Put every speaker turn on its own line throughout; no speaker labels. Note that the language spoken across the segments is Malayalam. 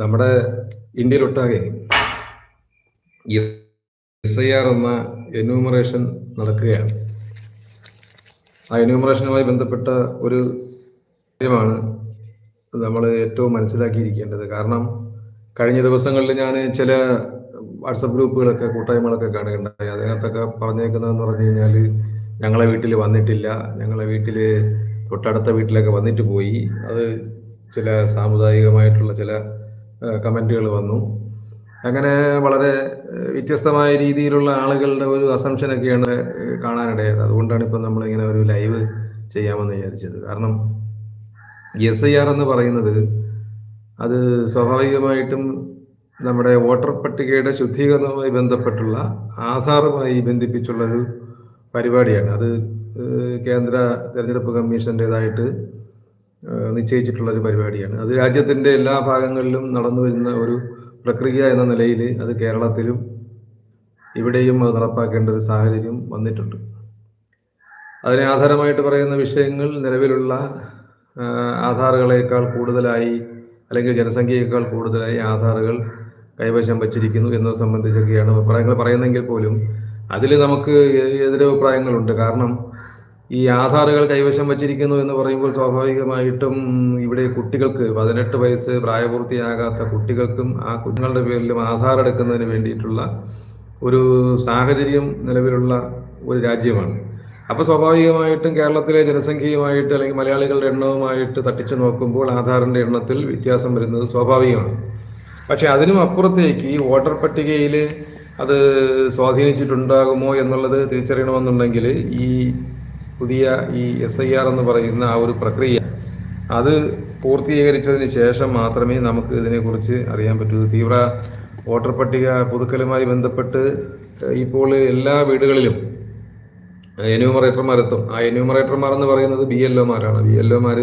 നമ്മുടെ ഇന്ത്യയിലൊട്ടാകെ എസ് ഐ ആർ എന്ന എന്യൂമറേഷൻ നടക്കുകയാണ്. ആ എന്യൂമറേഷനുമായി ബന്ധപ്പെട്ട ഒരു കാര്യമാണ് നമ്മൾ ഏറ്റവും മനസ്സിലാക്കിയിരിക്കേണ്ടത്. കാരണം കഴിഞ്ഞ ദിവസങ്ങളിൽ ഞാൻ ചില വാട്സപ്പ് ഗ്രൂപ്പുകളൊക്കെ കൂട്ടായ്മകളൊക്കെ കാണുകയുണ്ടായി. അതിനകത്തൊക്കെ പറഞ്ഞേക്കുന്നതെന്ന് പറഞ്ഞു കഴിഞ്ഞാൽ ഞങ്ങളെ വീട്ടിൽ വന്നിട്ടില്ല. ഞങ്ങളെ വീട്ടിൽ തൊട്ടടുത്ത വീട്ടിലൊക്കെ വന്നിട്ട് പോയി. അത് ചില സാമുദായികമായിട്ടുള്ള ചില കമന്റുകൾ വന്നു. അങ്ങനെ വളരെ വ്യത്യസ്തമായ രീതിയിലുള്ള ആളുകളുടെ ഒരു അസംഷനൊക്കെയാണ് കാണാനിടയത് അതുകൊണ്ടാണ് ഇപ്പം നമ്മളിങ്ങനെ ഒരു ലൈവ് ചെയ്യാമെന്ന് വിചാരിച്ചത്. കാരണം എസ് ഐ ആർ എന്ന് പറയുന്നത് അത് സ്വാഭാവികമായിട്ടും നമ്മുടെ വോട്ടർ പട്ടികയുടെ ശുദ്ധീകരണവുമായി ബന്ധപ്പെട്ടുള്ള ആധാറുമായി ബന്ധിപ്പിച്ചുള്ളൊരു പരിപാടിയാണ്. അത് കേന്ദ്ര തെരഞ്ഞെടുപ്പ് കമ്മീഷന്റെതായിട്ട് നിശ്ചയിച്ചിട്ടുള്ള ഒരു പരിപാടിയാണ്. അത് രാജ്യത്തിന്റെ എല്ലാ ഭാഗങ്ങളിലും നടന്നു വരുന്ന ഒരു പ്രക്രിയ എന്ന നിലയിൽ അത് കേരളത്തിലും ഇവിടെയും അത് നടപ്പാക്കേണ്ട ഒരു സാഹചര്യം വന്നിട്ടുണ്ട്. അതിനെ ആധാരമായിട്ട് പറയുന്ന വിഷയങ്ങൾ നിലവിലുള്ള ആധാറുകളേക്കാൾ കൂടുതലായി അല്ലെങ്കിൽ ജനസംഖ്യയേക്കാൾ കൂടുതലായി ആധാറുകൾ കൈവശം വച്ചിരിക്കുന്നു എന്നത് സംബന്ധിച്ചൊക്കെയാണ് അഭിപ്രായങ്ങൾ പറയുന്നെങ്കിൽ പോലും അതിൽ നമുക്ക് എതിരഭിപ്രായങ്ങളുണ്ട്. കാരണം ഈ ആധാറുകൾ കൈവശം വച്ചിരിക്കുന്നു എന്ന് പറയുമ്പോൾ സ്വാഭാവികമായിട്ടും ഇവിടെ കുട്ടികൾക്ക് പതിനെട്ട് വയസ്സ് പ്രായപൂർത്തിയാകാത്ത കുട്ടികൾക്കും ആ കുഞ്ഞുങ്ങളുടെ പേരിലും ആധാർ എടുക്കുന്നതിന് വേണ്ടിയിട്ടുള്ള ഒരു സാഹചര്യം നിലവിലുള്ള ഒരു രാജ്യമാണ്. അപ്പോൾ സ്വാഭാവികമായിട്ടും കേരളത്തിലെ ജനസംഖ്യയുമായിട്ട് അല്ലെങ്കിൽ മലയാളികളുടെ എണ്ണവുമായിട്ട് തട്ടിച്ചു നോക്കുമ്പോൾ ആധാറിന്റെ എണ്ണത്തിൽ വ്യത്യാസം വരുന്നത് സ്വാഭാവികമാണ്. പക്ഷേ അതിനും അപ്പുറത്തേക്ക് വോട്ടർ പട്ടികയിൽ അത് സ്വാധീനിച്ചിട്ടുണ്ടാകുമോ എന്നുള്ളത് തിരിച്ചറിയണമെന്നുണ്ടെങ്കിൽ ഈ പുതിയ ഈ എസ് ഐ ആർ എന്ന് പറയുന്ന ആ ഒരു പ്രക്രിയ അത് പൂർത്തീകരിച്ചതിന് ശേഷം മാത്രമേ നമുക്ക് ഇതിനെക്കുറിച്ച് അറിയാൻ പറ്റൂ. തീവ്ര വോട്ടർ പട്ടിക പുതുക്കലുമായി ബന്ധപ്പെട്ട് ഇപ്പോൾ എല്ലാ വീടുകളിലും എന്യൂമറേറ്റർമാരെത്തും ആ എന്യൂമറേറ്റർമാർ എന്ന് പറയുന്നത് ബി എൽ ഒമാരാണ് ബി എൽ ഒമാർ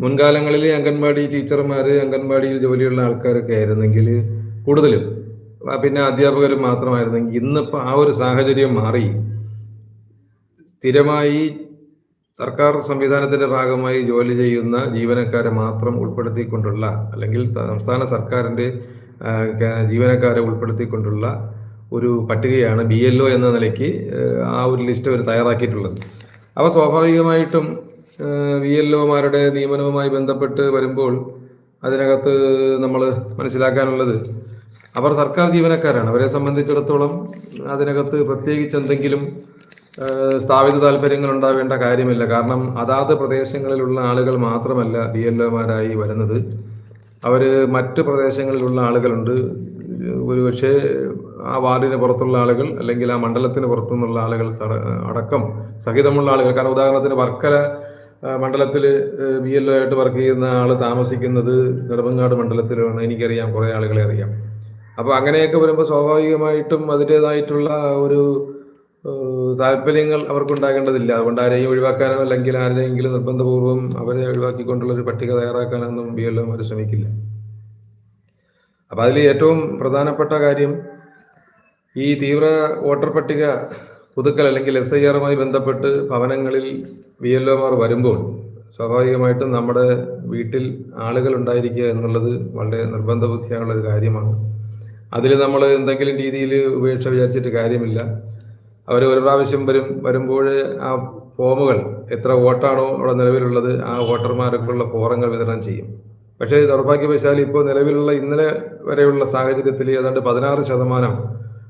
മുൻകാലങ്ങളിൽ അംഗൻവാടി ടീച്ചർമാർ അംഗൻവാടിയിൽ ജോലിയുള്ള ആൾക്കാരൊക്കെ ആയിരുന്നെങ്കിൽ കൂടുതലും പിന്നെ അധ്യാപകരും മാത്രമായിരുന്നെങ്കിൽ ഇന്നിപ്പോൾ ആ ഒരു സാഹചര്യം മാറി. സ്ഥിരമായി സർക്കാർ സംവിധാനത്തിന്റെ ഭാഗമായി ജോലി ചെയ്യുന്ന ജീവനക്കാരെ മാത്രം ഉൾപ്പെടുത്തിക്കൊണ്ടുള്ള അല്ലെങ്കിൽ സംസ്ഥാന സർക്കാരിന്റെ ജീവനക്കാരെ ഉൾപ്പെടുത്തിക്കൊണ്ടുള്ള ഒരു പട്ടികയാണ് ബി എൽ ഒ എന്ന നിലയ്ക്ക് ആ ഒരു ലിസ്റ്റ് അവർ തയ്യാറാക്കിയിട്ടുള്ളത്. അപ്പോൾ സ്വാഭാവികമായിട്ടും ബി എൽ ഒമാരുടെ നിയമനവുമായി ബന്ധപ്പെട്ട് വരുമ്പോൾ അതിനകത്ത് നമ്മൾ മനസ്സിലാക്കാനുള്ളത് അവർ സർക്കാർ ജീവനക്കാരാണ്. അവരെ സംബന്ധിച്ചിടത്തോളം അതിനകത്ത് പ്രത്യേകിച്ച് എന്തെങ്കിലും സ്ഥാപിത താല്പര്യങ്ങൾ ഉണ്ടാവേണ്ട കാര്യമില്ല. കാരണം അതാത് പ്രദേശങ്ങളിലുള്ള ആളുകൾ മാത്രമല്ല ഡി എൽ ഒമാരായി വരുന്നത്. അവർ മറ്റ് പ്രദേശങ്ങളിലുള്ള ആളുകളുണ്ട്. ഒരുപക്ഷെ ആ വാർഡിന് പുറത്തുള്ള ആളുകൾ അല്ലെങ്കിൽ ആ മണ്ഡലത്തിന് പുറത്തുനിന്നുള്ള ആളുകൾ അടക്കം സഹിതമുള്ള ആളുകൾ. കാരണം ഉദാഹരണത്തിന് വർക്കല മണ്ഡലത്തിൽ ബി എൽ ഒ ആയിട്ട് വർക്ക് ചെയ്യുന്ന ആൾ താമസിക്കുന്നത് നെടുമങ്ങാട് മണ്ഡലത്തിലാണ്. എനിക്കറിയാം കുറേ ആളുകളെ അറിയാം. അപ്പോൾ അങ്ങനെയൊക്കെ വരുമ്പോൾ സ്വാഭാവികമായിട്ടും അതിന്റെതായിട്ടുള്ള ഒരു താല്പര്യങ്ങൾ അവർക്കുണ്ടാകേണ്ടതില്ല. അതുകൊണ്ട് ആരെയും ഒഴിവാക്കാനോ അല്ലെങ്കിൽ ആരെയെങ്കിലും നിർബന്ധപൂർവം അവരെ ഒഴിവാക്കിക്കൊണ്ടുള്ള ഒരു പട്ടിക തയ്യാറാക്കാനൊന്നും ബി എൽ അവർ ശ്രമിക്കില്ല. അപ്പം അതിൽ ഏറ്റവും പ്രധാനപ്പെട്ട കാര്യം ഈ തീവ്ര വോട്ടർ പട്ടിക പുതുക്കൽ അല്ലെങ്കിൽ എസ് ഐ ആറുമായി ബന്ധപ്പെട്ട് ഭവനങ്ങളിൽ ബി എൽ വരുമ്പോൾ സ്വാഭാവികമായിട്ടും നമ്മുടെ വീട്ടിൽ ആളുകൾ ഉണ്ടായിരിക്കുക എന്നുള്ളത് വളരെ നിർബന്ധ ബുദ്ധിയായുള്ള ഒരു കാര്യമാണ്. അതിൽ നമ്മൾ എന്തെങ്കിലും രീതിയിൽ ഉപേക്ഷ വിചാരിച്ചിട്ട് കാര്യമില്ല. അവർ ഒരു പ്രാവശ്യം വരും വരുമ്പോൾ ആ ഫോമുകൾ എത്ര വോട്ടാണോ അവിടെ നിലവിലുള്ളത് ആ വോട്ടർമാർക്കുള്ള ഫോറങ്ങൾ വിതരണം ചെയ്യും. പക്ഷേ ദൗർഭാഗ്യവശാൽ ഇപ്പോൾ നിലവിലുള്ള ഇന്നലെ വരെയുള്ള സാഹചര്യത്തിൽ ഏതാണ്ട് പതിനാറ് ശതമാനം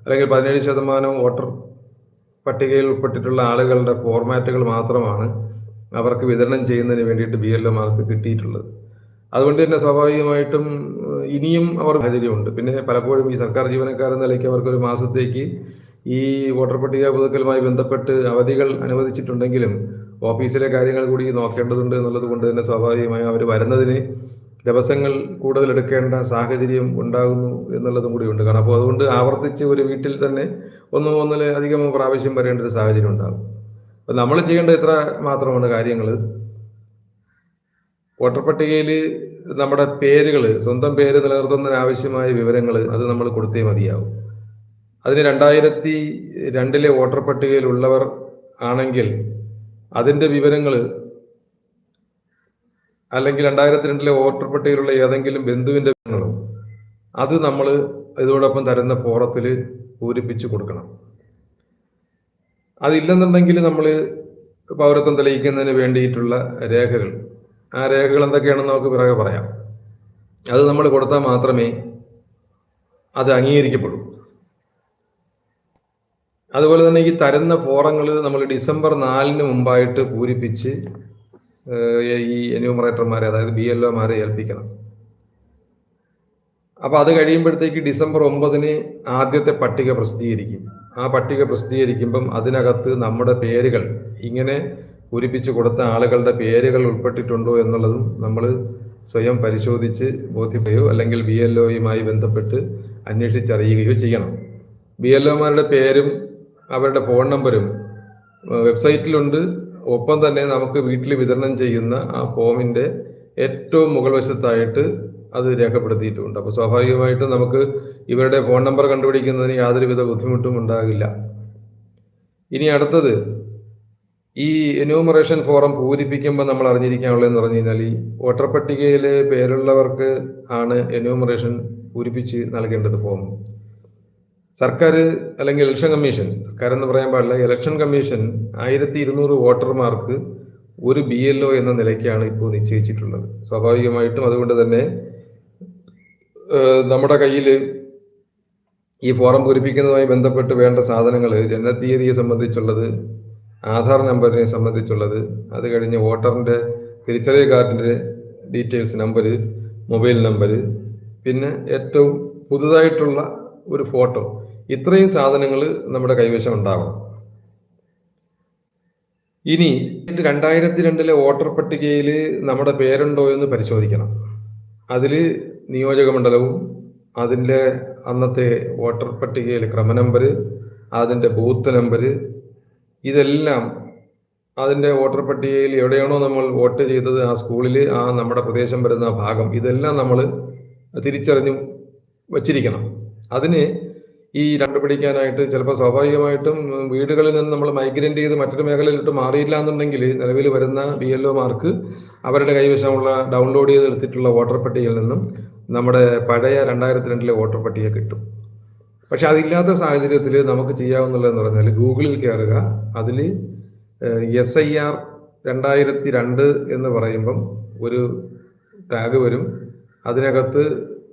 അല്ലെങ്കിൽ പതിനേഴ് ശതമാനം വോട്ടർ പട്ടികയിൽ ഉൾപ്പെട്ടിട്ടുള്ള ആളുകളുടെ ഫോർമാറ്റുകൾ മാത്രമാണ് അവർക്ക് വിതരണം ചെയ്യുന്നതിന് വേണ്ടിയിട്ട് ബി എൽ ഒമാർക്ക് കിട്ടിയിട്ടുള്ളത്. അതുകൊണ്ട് തന്നെ സ്വാഭാവികമായിട്ടും ഇനിയും അവർ സാഹചര്യമുണ്ട്. പിന്നെ പലപ്പോഴും ഈ സർക്കാർ ജീവനക്കാരെന്ന നിലയ്ക്ക് അവർക്കൊരു മാസത്തേക്ക് ഈ വോട്ടർ പട്ടിക പുതുക്കലുമായി ബന്ധപ്പെട്ട് അവധികൾ അനുവദിച്ചിട്ടുണ്ടെങ്കിലും ഓഫീസിലെ കാര്യങ്ങൾ കൂടി നോക്കേണ്ടതുണ്ട് എന്നുള്ളത് കൊണ്ട് തന്നെ സ്വാഭാവികമായും അവർ വരുന്നതിന് ദിവസങ്ങൾ കൂടുതൽ എടുക്കേണ്ട സാഹചര്യം ഉണ്ടാകുന്നു എന്നുള്ളതും കൂടി ഉണ്ട്. കാരണം അപ്പോൾ അതുകൊണ്ട് ആവർത്തിച്ച് ഒരു വീട്ടിൽ തന്നെ ഒന്നോ അധികം പ്രാവശ്യം വരേണ്ട ഒരു സാഹചര്യം ഉണ്ടാകും. അപ്പം നമ്മൾ ചെയ്യേണ്ട ഇത്ര മാത്രമാണ് കാര്യങ്ങൾ. വോട്ടർ പട്ടികയിൽ നമ്മുടെ പേരുകൾ സ്വന്തം പേര് നിലനിർത്തുന്നതിന് ആവശ്യമായ വിവരങ്ങൾ അത് നമ്മൾ കൊടുത്തേ മതിയാവും. അതിന് രണ്ടായിരത്തി രണ്ടിലെ വോട്ടർ പട്ടികയിലുള്ളവർ ആണെങ്കിൽ അതിന്റെ വിവരങ്ങൾ അല്ലെങ്കിൽ രണ്ടായിരത്തി രണ്ടിലെ വോട്ടർ പട്ടികയിലുള്ള ഏതെങ്കിലും ബന്ധുവിന്റെ വിവരങ്ങളും അത് നമ്മൾ ഇതോടൊപ്പം തരുന്ന ഫോറത്തിൽ പൂരിപ്പിച്ച് കൊടുക്കണം. അതില്ലെന്നുണ്ടെങ്കിൽ നമ്മൾ പൗരത്വം തെളിയിക്കുന്നതിന് വേണ്ടിയിട്ടുള്ള രേഖകൾ. ആ രേഖകൾ എന്തൊക്കെയാണെന്ന് നമുക്ക് പിറകെ പറയാം. അത് നമ്മൾ കൊടുത്താൽ മാത്രമേ അത് അംഗീകരിക്കപ്പെടൂ. അതുപോലെ തന്നെ ഈ തരുന്ന ഫോറങ്ങൾ നമ്മൾ ഡിസംബർ നാലിന് മുമ്പായിട്ട് പൂരിപ്പിച്ച് ഈ എന്യൂമറേറ്റർമാരെ അതായത് ബി എൽ ഒമാരെ ഏൽപ്പിക്കണം. അപ്പോൾ അത് കഴിയുമ്പോഴത്തേക്ക് ഡിസംബർ ഒമ്പതിന് ആദ്യത്തെ പട്ടിക പ്രസിദ്ധീകരിക്കും. ആ പട്ടിക പ്രസിദ്ധീകരിക്കുമ്പം അതിനകത്ത് നമ്മുടെ പേരുകൾ ഇങ്ങനെ പൂരിപ്പിച്ച് കൊടുത്ത ആളുകളുടെ പേരുകൾ ഉൾപ്പെട്ടിട്ടുണ്ടോ എന്നുള്ളതും നമ്മൾ സ്വയം പരിശോധിച്ച് ബോധ്യപ്പെടുകയോ അല്ലെങ്കിൽ ബി എൽ ഒയുമായി ബന്ധപ്പെട്ട് അന്വേഷിച്ചറിയുകയോ ചെയ്യണം. ബി എൽ ഒമാരുടെ പേരും അവരുടെ ഫോൺ നമ്പരും വെബ്സൈറ്റിലുണ്ട്. ഒപ്പം തന്നെ നമുക്ക് വീട്ടിൽ വിതരണം ചെയ്യുന്ന ആ ഫോമിന്റെ ഏറ്റവും മുകൾ വശത്തായിട്ട് അത് രേഖപ്പെടുത്തിയിട്ടുണ്ട്. അപ്പോൾ സ്വാഭാവികമായിട്ടും നമുക്ക് ഇവരുടെ ഫോൺ നമ്പർ കണ്ടുപിടിക്കുന്നതിന് യാതൊരുവിധ ബുദ്ധിമുട്ടും ഉണ്ടാകില്ല. ഇനി അടുത്തത് ഈ എന്യൂമറേഷൻ ഫോറം പൂരിപ്പിക്കുമ്പോൾ നമ്മൾ അറിഞ്ഞിരിക്കാനുള്ളതെന്ന് പറഞ്ഞു കഴിഞ്ഞാൽ ഈ വോട്ടർ പട്ടികയിലെ പേരുള്ളവർക്ക് ആണ് എന്യൂമറേഷൻ പൂരിപ്പിച്ച് നൽകേണ്ടത് ഫോം സർക്കാർ അല്ലെങ്കിൽ ഇലക്ഷൻ കമ്മീഷൻ സർക്കാർ എന്ന് പറയാൻ പാടില്ല ഇലക്ഷൻ കമ്മീഷൻ ആയിരത്തി ഇരുന്നൂറ് വോട്ടർമാർക്ക് ഒരു ബി എൽ ഒ എന്ന നിലയ്ക്കാണ് ഇപ്പോൾ നിശ്ചയിച്ചിട്ടുള്ളത്. സ്വാഭാവികമായിട്ടും അതുകൊണ്ട് തന്നെ നമ്മുടെ കയ്യിൽ ഈ ഫോറം പൂരിപ്പിക്കുന്നതുമായി ബന്ധപ്പെട്ട് വേണ്ട സാധനങ്ങൾ ജനനത്തീയതിയെ സംബന്ധിച്ചുള്ളത് ആധാർ നമ്പറിനെ സംബന്ധിച്ചുള്ളത് അത് കഴിഞ്ഞ് വോട്ടറിന്റെ തിരിച്ചറിയൽ കാർഡിന്റെ ഡീറ്റെയിൽസ് നമ്പർ മൊബൈൽ നമ്പർ പിന്നെ ഏറ്റവും പുതുതായിട്ടുള്ള ഒരു ഫോട്ടോ ഇത്രയും സാധനങ്ങൾ നമ്മുടെ കൈവശം ഉണ്ടാവണം. ഇനി രണ്ടായിരത്തി രണ്ടിലെ വോട്ടർ പട്ടികയിൽ നമ്മുടെ പേരുണ്ടോ എന്ന് പരിശോധിക്കണം. അതിൽ നിയോജക മണ്ഡലവും അതിന്റെ അന്നത്തെ വോട്ടർ പട്ടികയിൽ ക്രമ നമ്പർ അതിന്റെ ബൂത്ത് നമ്പർ ഇതെല്ലാം അതിന്റെ വോട്ടർ പട്ടികയിൽ എവിടെയാണോ നമ്മൾ വോട്ട് ചെയ്തത് ആ സ്കൂളിൽ ആ നമ്മുടെ പ്രദേശം വരുന്ന ഭാഗം ഇതെല്ലാം നമ്മൾ തിരിച്ചറിഞ്ഞു വച്ചിരിക്കണം. അതിന് ഈ കണ്ടുപിടിക്കാനായിട്ട് ചിലപ്പോൾ സ്വാഭാവികമായിട്ടും വീടുകളിൽ നിന്ന് നമ്മൾ മൈഗ്രേറ്റ് ചെയ്ത് മറ്റൊരു മേഖലയിലോട്ട് മാറിയില്ല എന്നുണ്ടെങ്കിൽ നിലവിൽ വരുന്ന ബി എൽ ഒമാർക്ക് അവരുടെ കൈവശമുള്ള ഡൗൺലോഡ് ചെയ്തെടുത്തിട്ടുള്ള വോട്ടർ പട്ടികയിൽ നിന്നും നമ്മുടെ പഴയ രണ്ടായിരത്തി രണ്ടിലെ വോട്ടർ പട്ടിക കിട്ടും. പക്ഷെ അതില്ലാത്ത സാഹചര്യത്തിൽ നമുക്ക് ചെയ്യാവുന്നുള്ളതെന്ന് പറഞ്ഞാൽ ഗൂഗിളിൽ കയറുക. അതിൽ എസ് ഐ ആർ രണ്ടായിരത്തി രണ്ട് എന്ന് പറയുമ്പം ഒരു ടാഗ് വരും. അതിനകത്ത്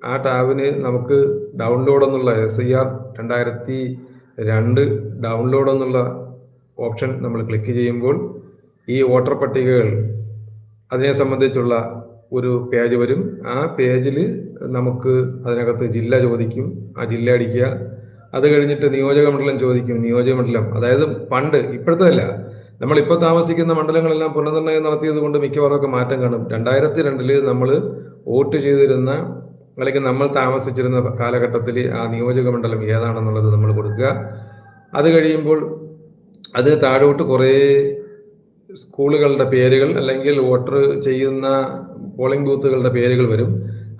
ആ ടാബിന് നമുക്ക് ഡൗൺലോഡ് എന്നുള്ള എസ് ഐ ആർ രണ്ടായിരത്തി രണ്ട് ഡൗൺലോഡ് എന്നുള്ള ഓപ്ഷൻ നമ്മൾ ക്ലിക്ക് ചെയ്യുമ്പോൾ ഈ വോട്ടർ പട്ടികകൾ അതിനെ സംബന്ധിച്ചുള്ള ഒരു പേജ് വരും. ആ പേജിൽ നമുക്ക് അതിനകത്ത് ജില്ല ചോദിക്കും. ആ ജില്ല അടിക്കുക. അത് കഴിഞ്ഞിട്ട് നിയോജക മണ്ഡലം ചോദിക്കും. നിയോജക മണ്ഡലം അതായത് പണ്ട് ഇപ്പോഴത്തെ അല്ല. നമ്മളിപ്പോൾ താമസിക്കുന്ന മണ്ഡലങ്ങളെല്ലാം പുനർനിർണയം നടത്തിയത് കൊണ്ട് മിക്കവാറും ഒക്കെ മാറ്റം കാണും. രണ്ടായിരത്തി രണ്ടിൽ നമ്മൾ വോട്ട് ചെയ്തിരുന്ന അല്ലെങ്കിൽ നമ്മൾ താമസിച്ചിരുന്ന കാലഘട്ടത്തിൽ ആ നിയോജക മണ്ഡലം ഏതാണെന്നുള്ളത് നമ്മൾ കൊടുക്കുക. അത് കഴിയുമ്പോൾ അതിന് താഴോട്ട് കുറേ സ്കൂളുകളുടെ പേരുകൾ അല്ലെങ്കിൽ വോട്ടർ ചെയ്യുന്ന പോളിംഗ് ബൂത്തുകളുടെ പേരുകൾ വരും.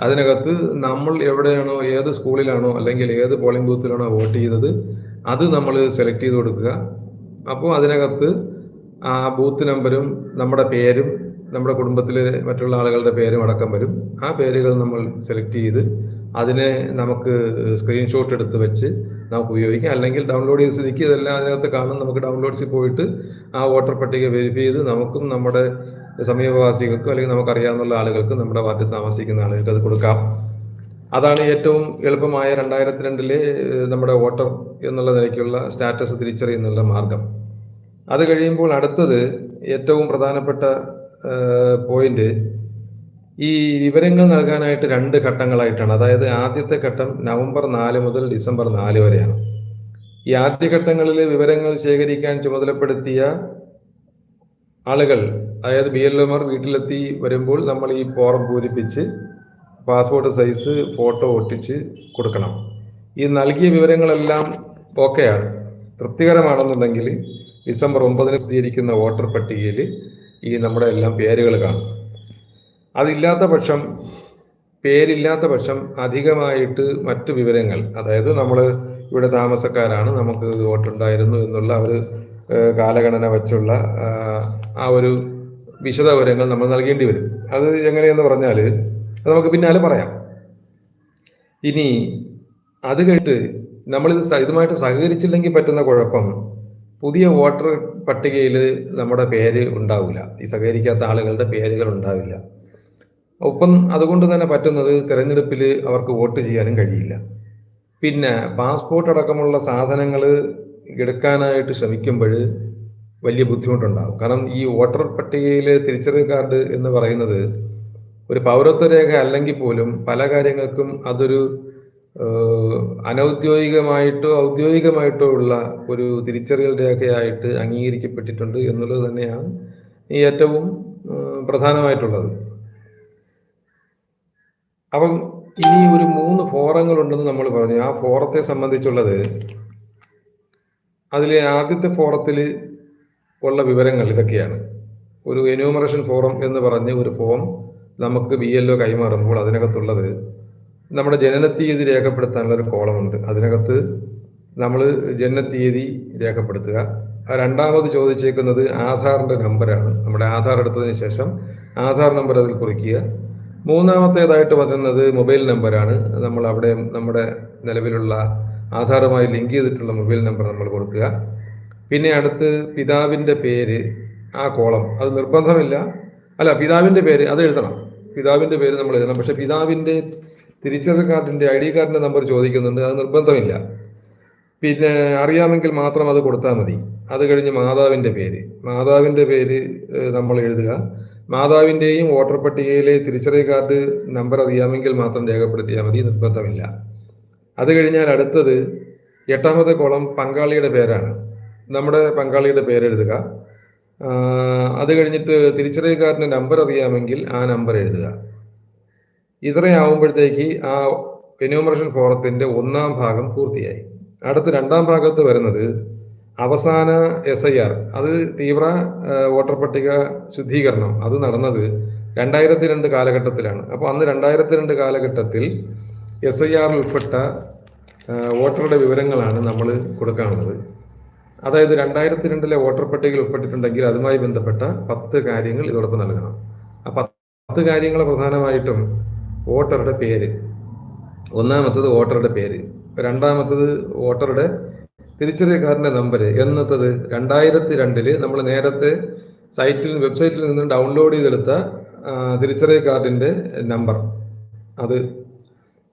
അതിനകത്ത് നമ്മൾ എവിടെയാണോ ഏത് സ്കൂളിലാണോ അല്ലെങ്കിൽ ഏത് പോളിംഗ് ബൂത്തിലാണോ വോട്ട് ചെയ്തത് അത് നമ്മൾ സെലക്ട് ചെയ്ത് കൊടുക്കുക. അപ്പോൾ അതിനകത്ത് ആ ബൂത്ത് നമ്പരും നമ്മുടെ പേരും നമ്മുടെ കുടുംബത്തിലെ മറ്റുള്ള ആളുകളുടെ പേരും അടക്കം വരും. ആ പേരുകൾ നമ്മൾ സെലക്ട് ചെയ്ത് അതിനെ നമുക്ക് സ്ക്രീൻഷോട്ട് എടുത്ത് വെച്ച് നമുക്ക് ഉപയോഗിക്കാം. അല്ലെങ്കിൽ ഡൗൺലോഡ് ചെയ്ത് സ്ഥിതിക്ക് ഇതെല്ലാം അതിനകത്ത് കാണും. നമുക്ക് ഡൗൺലോഡ്സിൽ പോയിട്ട് ആ വോട്ടർ പട്ടിക വെരിഫൈ ചെയ്ത് നമുക്കും നമ്മുടെ സമീപവാസികൾക്കും അല്ലെങ്കിൽ നമുക്കറിയാവുന്ന ആളുകൾക്കും നമ്മുടെ വാർഡിൽ താമസിക്കുന്ന ആളുകൾക്ക് അത് കൊടുക്കാം. അതാണ് ഏറ്റവും എളുപ്പമായ രണ്ടായിരത്തി രണ്ടിലെ നമ്മുടെ വോട്ടർ എന്നുള്ള നിലയ്ക്കുള്ള സ്റ്റാറ്റസ് തിരിച്ചറിയുന്നുള്ള മാർഗം. അത് കഴിയുമ്പോൾ അടുത്തത് ഏറ്റവും പ്രധാനപ്പെട്ട പോയിന്റ് ഈ വിവരങ്ങൾ നൽകാനായിട്ട് രണ്ട് ഘട്ടങ്ങളായിട്ടാണ്. അതായത് ആദ്യത്തെ ഘട്ടം നവംബർ നാല് മുതൽ ഡിസംബർ നാല് വരെയാണ്. ഈ ആദ്യഘട്ടങ്ങളിൽ വിവരങ്ങൾ ശേഖരിക്കാൻ ചുമതലപ്പെടുത്തിയ ആളുകൾ അതായത് ബി എൽ എമാർ വീട്ടിലെത്തി വരുമ്പോൾ നമ്മൾ ഈ ഫോറം പൂരിപ്പിച്ച് പാസ്പോർട്ട് സൈസ് ഫോട്ടോ ഒട്ടിച്ച് കൊടുക്കണം. ഈ നൽകിയ വിവരങ്ങളെല്ലാം ഓക്കെയാണ് തൃപ്തികരമാണെന്നുണ്ടെങ്കിൽ ഡിസംബർ ഒമ്പതിന് സ്ഥിരീകരിക്കുന്ന വോട്ടർ പട്ടികയിൽ ഈ നമ്മുടെ എല്ലാം പേരുകൾ കാണും. അതില്ലാത്ത പക്ഷം പേരില്ലാത്ത പക്ഷം അധികമായിട്ട് മറ്റു വിവരങ്ങൾ അതായത് നമ്മൾ ഇവിടെ താമസക്കാരാണ് നമുക്ക് വോട്ടുണ്ടായിരുന്നു എന്നുള്ള ഒരു കാലഗണന വെച്ചുള്ള ആ ഒരു വിശദ വിവരങ്ങൾ നമ്മൾ നൽകേണ്ടി വരും. അത് എങ്ങനെയെന്ന് പറഞ്ഞാൽ നമുക്ക് പിന്നാലെ പറയാം. ഇനി അത് കഴിഞ്ഞിട്ട് നമ്മളിത് ഇതുമായിട്ട് സഹകരിച്ചില്ലെങ്കിൽ പറ്റുന്ന കുഴപ്പം പുതിയ വോട്ടർ പട്ടികയിൽ നമ്മുടെ പേര് ഉണ്ടാവില്ല. ഈ സഹകരിക്കാത്ത ആളുകളുടെ പേരുകൾ ഉണ്ടാവില്ല. ഒപ്പം അതുകൊണ്ട് തന്നെ പറ്റുന്നത് തിരഞ്ഞെടുപ്പിൽ അവർക്ക് വോട്ട് ചെയ്യാനും കഴിയില്ല. പിന്നെ പാസ്പോർട്ട് അടക്കമുള്ള സാധനങ്ങൾ എടുക്കാനായിട്ട് ശ്രമിക്കുമ്പോൾ വലിയ ബുദ്ധിമുട്ടുണ്ടാകും കാരണം ഈ വോട്ടർ പട്ടികയിലെ തിരിച്ചറിയൽ കാർഡ് എന്ന് പറയുന്നത് ഒരു പൗരത്വ രേഖ അല്ലെങ്കിൽ പോലും പല കാര്യങ്ങൾക്കും അതൊരു അനൗദ്യോഗികമായിട്ടോ ഔദ്യോഗികമായിട്ടോ ഉള്ള ഒരു തിരിച്ചറിയൽ രേഖയായിട്ട് അംഗീകരിക്കപ്പെട്ടിട്ടുണ്ട് എന്നുള്ളത് തന്നെയാണ് ഈ ഏറ്റവും പ്രധാനമായിട്ടുള്ളത്. അപ്പം ഇനി ഒരു മൂന്ന് ഫോറങ്ങളുണ്ടെന്ന് നമ്മൾ പറഞ്ഞു. ആ ഫോറത്തെ സംബന്ധിച്ചുള്ളത് അതിലെ ആദ്യത്തെ ഫോറത്തിൽ ഉള്ള വിവരങ്ങൾ ഇതൊക്കെയാണ്. ഒരു എന്യൂമറേഷൻ ഫോറം എന്ന് പറഞ്ഞ് ഒരു ഫോം നമുക്ക് ബി എൽ കൈമാറുമ്പോൾ അതിനകത്തുള്ളത് നമ്മുടെ ജനനത്തീയതി രേഖപ്പെടുത്താനുള്ള ഒരു കോളം ഉണ്ട് അതിനകത്ത് നമ്മൾ ജനനത്തീയതി രേഖപ്പെടുത്തുക. രണ്ടാമത് ചോദിച്ചേക്കുന്നത് ആധാറിന്റെ നമ്പറാണ്. നമ്മുടെ ആധാർ എടുത്തതിന് ശേഷം ആധാർ നമ്പർ അതിൽ കുറിക്കുക. മൂന്നാമത്തേതായിട്ട് വരുന്നത് മൊബൈൽ നമ്പറാണ്. നമ്മൾ അവിടെ നമ്മുടെ നിലവിലുള്ള ആധാറുമായി ലിങ്ക് ചെയ്തിട്ടുള്ള മൊബൈൽ നമ്പർ നമ്മൾ കൊടുക്കുക. പിന്നെ അടുത്ത് പിതാവിന്റെ പേര് ആ കോളം. അത് നിർബന്ധമില്ല. അല്ല പിതാവിന്റെ പേര് അത് എഴുതണം. പിതാവിന്റെ പേര് നമ്മൾ എഴുതണം. പക്ഷെ പിതാവിന്റെ തിരിച്ചറിയൽ കാർഡിന്റെ ഐ ഡി കാർഡിന്റെ നമ്പർ ചോദിക്കുന്നുണ്ട് അത് നിർബന്ധമില്ല. പിന്നെ അറിയാമെങ്കിൽ മാത്രം അത് കൊടുത്താൽ മതി. അത് കഴിഞ്ഞ് മാതാവിന്റെ പേര്. മാതാവിന്റെ പേര് നമ്മൾ എഴുതുക. മാതാവിന്റെയും വോട്ടർ പട്ടികയിലെ തിരിച്ചറിയൽ കാർഡ് നമ്പർ അറിയാമെങ്കിൽ മാത്രം രേഖപ്പെടുത്തിയാൽ മതി നിർബന്ധമില്ല. അത് കഴിഞ്ഞാൽ അടുത്തത് എട്ടാമത്തെ കോളം പങ്കാളിയുടെ പേരാണ്. നമ്മുടെ പങ്കാളിയുടെ പേരെഴുതുക അത് കഴിഞ്ഞിട്ട് തിരിച്ചറിയൽ കാർഡിന്റെ നമ്പർ അറിയാമെങ്കിൽ ആ നമ്പർ എഴുതുക. ഇത്രയാവുമ്പോഴത്തേക്ക് ആ എന്യൂമറേഷൻ ഫോറത്തിന്റെ ഒന്നാം ഭാഗം പൂർത്തിയായി. അടുത്ത രണ്ടാം ഭാഗത്ത് വരുന്നത് അവസാന എസ് ഐ ആർ അത് തീവ്ര വോട്ടർ പട്ടിക ശുദ്ധീകരണം. അത് നടന്നത് രണ്ടായിരത്തി രണ്ട് കാലഘട്ടത്തിലാണ്. അപ്പോൾ അന്ന് രണ്ടായിരത്തി രണ്ട് കാലഘട്ടത്തിൽ എസ് ഐ ആറിൽ ഉൾപ്പെട്ട വോട്ടറുടെ വിവരങ്ങളാണ് നമ്മൾ കൊടുക്കാനുള്ളത്. അതായത് രണ്ടായിരത്തി രണ്ടിലെ വോട്ടർ പട്ടികയിൽ ഉൾപ്പെട്ടിട്ടുണ്ടെങ്കിൽ അതുമായി ബന്ധപ്പെട്ട പത്ത് കാര്യങ്ങൾ ഇതോടൊപ്പം നൽകണം. ആ പത്ത് കാര്യങ്ങൾ പ്രധാനമായിട്ടും വോട്ടറുടെ പേര്. ഒന്നാമത്തത് വോട്ടറുടെ പേര്. രണ്ടാമത്തത് വോട്ടറുടെ തിരിച്ചറിയൽ കാർഡിന്റെ നമ്പർ എന്നത്തത് രണ്ടായിരത്തി രണ്ടിൽ നമ്മൾ നേരത്തെ സൈറ്റിൽ വെബ്സൈറ്റിൽ നിന്ന് ഡൗൺലോഡ് ചെയ്തെടുത്ത തിരിച്ചറിയ കാർഡിന്റെ നമ്പർ. അത്